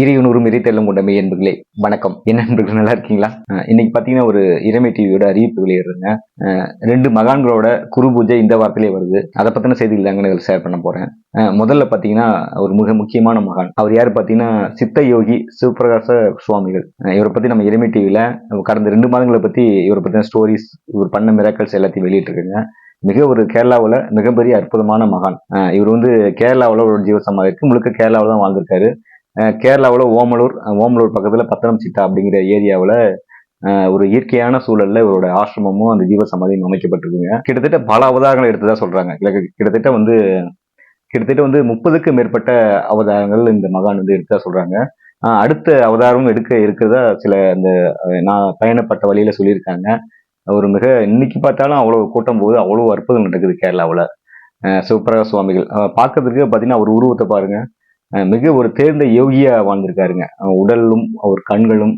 இறையுணூரும் இறைத்தெல்லும் கொண்ட என்பர்களே வணக்கம். என்ன நண்பர்கள் நல்லா இருக்கீங்களா? இன்னைக்கு பார்த்தீங்கன்னா ஒரு இறைமை டிவியோட அறிவிப்பு வெளியிடுறேங்க. ரெண்டு மகான்களோட குரு பூஜை இந்த வாரத்திலே வருது. அதை பற்றின செய்திகள் தாங்க ஷேர் பண்ண போகிறேன் முதல்ல பார்த்தீங்கன்னா ஒரு மிக முக்கியமான மகான். அவர் யார் பார்த்தீங்கன்னா சித்த யோகி சிவபிரகாச சுவாமிகள். இவரை பற்றி நம்ம இறைமை டிவியில் கடந்த ரெண்டு மாதங்களை பற்றி இவரை பற்றின ஸ்டோரிஸ் இவர் பண்ண மிராக்கல்ஸ் எல்லாத்தையும் வெளியிட்டிருக்குங்க. மிக ஒரு கேரளாவில் மிகப்பெரிய அற்புதமான மகான். இவர் வந்து கேரளாவில் ஒரு ஜீவசமாக இருக்கு. முழுக்க கேரளாவில் தான் வாழ்ந்திருக்காரு. கேரளாவில் ஓமலூர் ஓமலூர் பக்கத்தில் பத்தனம்சிட்டா அப்படிங்கிற ஏரியாவில் ஒரு இயற்கையான சூழல்ல இவரோட ஆசிரமமும் அந்த ஜீவ சமாதியும் அமைக்கப்பட்டிருக்குங்க. கிட்டத்தட்ட பல அவதாரங்கள் எடுத்ததா சொல்றாங்க. கிட்டத்தட்ட வந்து கிட்டத்தட்ட வந்து முப்பதுக்கு மேற்பட்ட அவதாரங்கள் இந்த மகான் வந்து எடுத்ததா சொல்றாங்க. அடுத்த அவதாரமும் எடுக்க இருக்கிறதா சில அந்த நான் பயணப்பட்ட வழியில சொல்லியிருக்காங்க. ஒரு மிக இன்னைக்கு பார்த்தாலும் அவ்வளோ கூட்டம் போது அவ்வளோ அற்புதம் நடக்குது கேரளாவில். சிவபிரகாஷ் சுவாமிகள். பார்க்கறதுக்கு பார்த்தீங்கன்னா அவர் உருவத்தை பாருங்கள் மிக ஒரு தேர்ந்த யோகியா வாழ்ந்திருக்காருங்க. உடலும் அவர் கண்களும்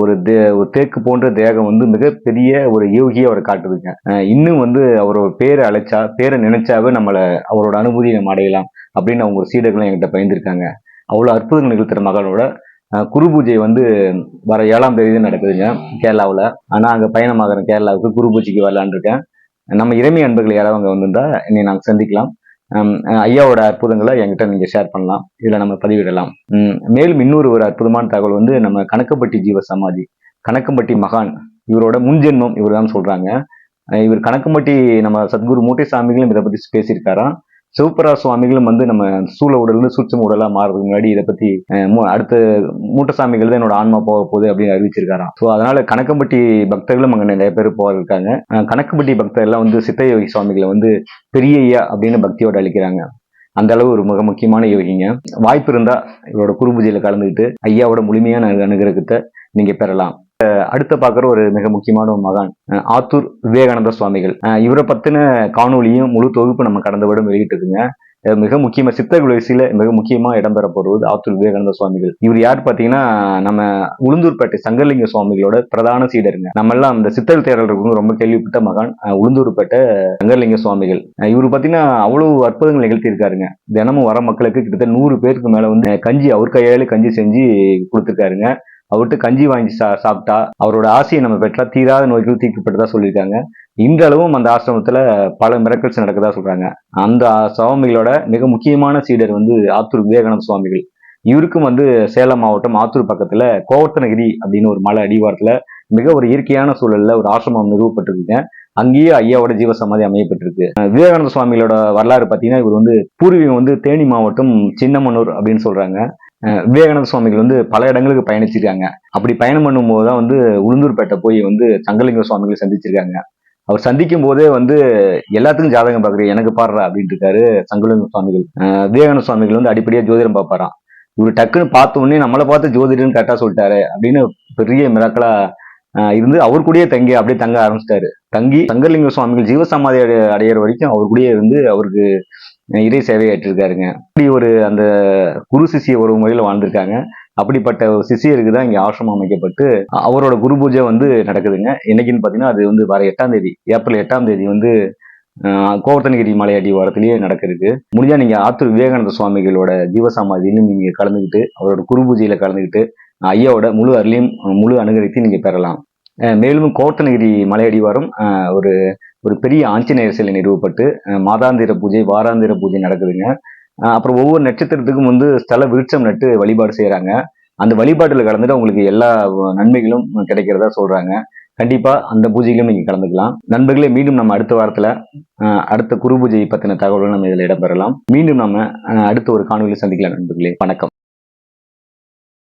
ஒரு தே ஒரு தேக்கு போன்ற தேகம் வந்து மிகப்பெரிய ஒரு யோகியை அவரை காட்டுதுங்க. இன்னும் வந்து அவரோட பேரை அழைச்சா பேரை நினைச்சாவே நம்மளை அவரோட அனுபூதியை நம்ம அடையலாம் அப்படின்னு அவங்க ஒரு சீடர்களும் என்கிட்ட பயந்துருக்காங்க. அவ்வளோ அற்புதங்கள் நிகழ்த்துற மகனோட குரு பூஜை வந்து வர ஏழாம் தேதி நடக்குதுங்க கேரளாவில். ஆனால் அங்கே பயணமாகிறேன் கேரளாவுக்கு குரு பூஜைக்கு வரலான்னு இருக்கேன் நம்ம இறைமை அன்பர்கள் யாராவது அங்கே வந்திருந்தா என்னை நாங்கள் சந்திக்கலாம். ஐயாவோட அற்புதங்களை என்கிட்ட நீங்கள் ஷேர் பண்ணலாம். இதில் நம்ம பதிவிடலாம். மேலும் இன்னொரு ஒரு அற்புதமான தகவல் வந்து நம்ம கணக்கம்பட்டி ஜீவ சமாதி கணக்கம்பட்டி மகான் இவரோட முன்ஜென்மம் இவர் தான் சொல்கிறாங்க இவர் கணக்கம்பட்டி நம்ம சத்குரு மூட்டை சாமிகளும் இதை பற்றி பேசியிருக்காராம். சிவபரா சுவாமிகளும் வந்து நம்ம சூழ உடல்னு சூட்சம் உடலாக மாறதுக்கு முன்னாடி இதை பற்றி மூ- அடுத்த மூட்டை சாமிகள் தான் என்னோட ஆன்மா போக போகுது அப்படின்னு அறிவிச்சிருக்காராம். ஸோ அதனால கணக்கம்பட்டி பக்தர்களும் அங்கே நிறைய பேர் போக இருக்காங்க. கணக்கம்பட்டி பக்தர் எல்லாம் வந்து சித்தயோகி சுவாமிகளை வந்து பெரிய ஐயா அப்படின்னு பக்தியோடு அளிக்கிறாங்க. அந்த அளவு ஒரு மிக முக்கியமான யோகிங்க. வாய்ப்பு இருந்தால் இவரோட குருபூஜையில் கலந்துக்கிட்டு ஐயாவோட முழுமையான அனுகிரகத்தை நீங்கள் பெறலாம். அடுத்த பார்க்குற ஒரு மிக முக்கியமான ஒரு மகான் ஆத்தூர் விவேகானந்த சுவாமிகள். இவரை பத்தின காணொலியும் முழு தொகுப்பு நம்ம கடந்த வருடம் வெளியிட்டிருக்குங்க மிக முக்கியமா சித்தர்கள் வயசுல மிக முக்கியமா இடம்பெற போடுவது ஆத்தூர் விவேகானந்த சுவாமிகள். இவர் யார் பாத்தீங்கன்னா நம்ம உளுந்தூர்பேட்டை சங்கர்லிங்க சுவாமிகளோட பிரதான சீடருங்க. நம்ம எல்லாம் அந்த சித்தர் தேரல் ரொம்ப கேள்விப்பட்ட மகான் உளுந்தூர்பேட்டை சங்கர்லிங்க சுவாமிகள். இவர் பாத்தீங்கன்னா அவ்வளவு அற்புதங்கள் நிகழ்த்தியிருக்காருங்க. தினமும் வர மக்களுக்கு கிட்டத்தட்ட நூறு பேருக்கு மேல வந்து கஞ்சி அவர் கையாலே கஞ்சி செஞ்சு கொடுத்துருக்காருங்க. அவர்கிட்ட கஞ்சி வாங்கி சா சாப்பிட்டா அவரோட ஆசையை நம்ம பெற்றா தீராத நோய்கள் தீர்க்கப்பட்டதா சொல்லியிருக்காங்க. இன்றளவும் அந்த ஆசிரமத்தில் பல மிரக்கல்ஸ் நடக்கதா சொல்கிறாங்க அந்த சுவாமிகளோட மிக முக்கியமான சீடர் வந்து ஆத்தூர் விவேகானந்த சுவாமிகள். இவருக்கும் வந்து சேலம் மாவட்டம் ஆத்தூர் பக்கத்தில் கோவர்த்தனகிரி அப்படின்னு ஒரு மலை அடிவாரத்தில் மிக ஒரு இயற்கையான சூழலில் ஒரு ஆசிரமம் நிறுவப்பட்டிருக்குங்க. அங்கேயே ஐயாவோட ஜீவசமாதி அமையப்பட்டிருக்கு. விவேகானந்த சுவாமிகளோட வரலாறு பார்த்தீங்கன்னா இவர் வந்து பூர்வீகம் வந்து தேனி மாவட்டம் சின்னமனூர் அப்படின்னு சொல்றாங்க. விவேகானந்த சுவாமிகள் வந்து பல இடங்களுக்கு பயணிச்சிருக்காங்க. அப்படி பயணம் பண்ணும்போது தான் வந்து உளுந்தூர்பேட்டை போய் வந்து சங்கலிங்க சுவாமிகளை சந்திச்சிருக்காங்க. அவர் சந்திக்கும் போதே வந்து எல்லாத்துக்கும் ஜாதகம் பார்க்குறேன் எனக்கு பாடுறா அப்படின்ட்டு இருக்காரு சங்கலிங்க சுவாமிகள். விவேகானந்த சுவாமிகள் வந்து அடிப்படையாக ஜோதிடம் பார்ப்பாராம். இவர் டக்குன்னு பார்த்த உடனே நம்மளை பார்த்து ஜோதிடம்னு கரெக்டாக சொல்லிட்டாரு அப்படின்னு பெரிய மிராக்களா இருந்து அவர் கூடயே தங்கி அப்படியே தங்க ஆரம்பிச்சிட்டாரு. தங்கி சங்கரலிங்க சுவாமிகள் ஜீவசமாதி அடை- அடையிற வரைக்கும் அவர் கூடயே இருந்து அவருக்கு இறை சேவையாற்றிருக்காருங்க அப்படி ஒரு அந்த குரு சிஷிய ஒரு முறையில் வாழ்ந்திருக்காங்க. அப்படிப்பட்ட ஒரு சிஷியருக்கு தான் இங்கே ஆசிரமம் அமைக்கப்பட்டு அவரோட குரு பூஜை வந்து நடக்குதுங்க. என்னைக்குன்னு பார்த்தீங்கன்னா அது வந்து வர எட்டாம் தேதி ஏப்ரல் எட்டாம் தேதி வந்து கோவர்த்தனகிரி மலை வாரத்திலேயே நடக்குது முடிஞ்சால் நீங்கள் ஆத்தூர் விவேகானந்த சுவாமிகளோட ஜீவசமாதியிலும் நீங்கள் கலந்துக்கிட்டு அவரோட குரு பூஜையில் கலந்துக்கிட்டு ஐயாவோட முழு அருளையும் முழு அனுகரித்து நீங்கள் பெறலாம். மேலும் கோவர்த்தனகிரி மலையடிவாரம் ஒரு ஒரு பெரிய ஆஞ்சநேயர் சிலை நிறுவப்பட்டு மாதாந்திர பூஜை வாராந்திர பூஜை நடக்குதுங்க. அப்புறம் ஒவ்வொரு நட்சத்திரத்துக்கும் வந்து ஸ்தல விருட்சம் நட்டு வழிபாடு செய்கிறாங்க அந்த வழிபாட்டில் கலந்துட்டு உங்களுக்கு எல்லா நன்மைகளும் கிடைக்கிறதா சொல்கிறாங்க கண்டிப்பாக அந்த பூஜையிலும் நீங்கள் கலந்துக்கலாம். நண்பர்களே மீண்டும் நம்ம அடுத்த வாரத்தில் அடுத்த குரு பூஜை பற்றின தகவல்கள் நம்ம இதில் இடம்பெறலாம். மீண்டும் நம்ம அடுத்த ஒரு காணொலியில் சந்திக்கலாம் நண்பர்களே. வணக்கம்.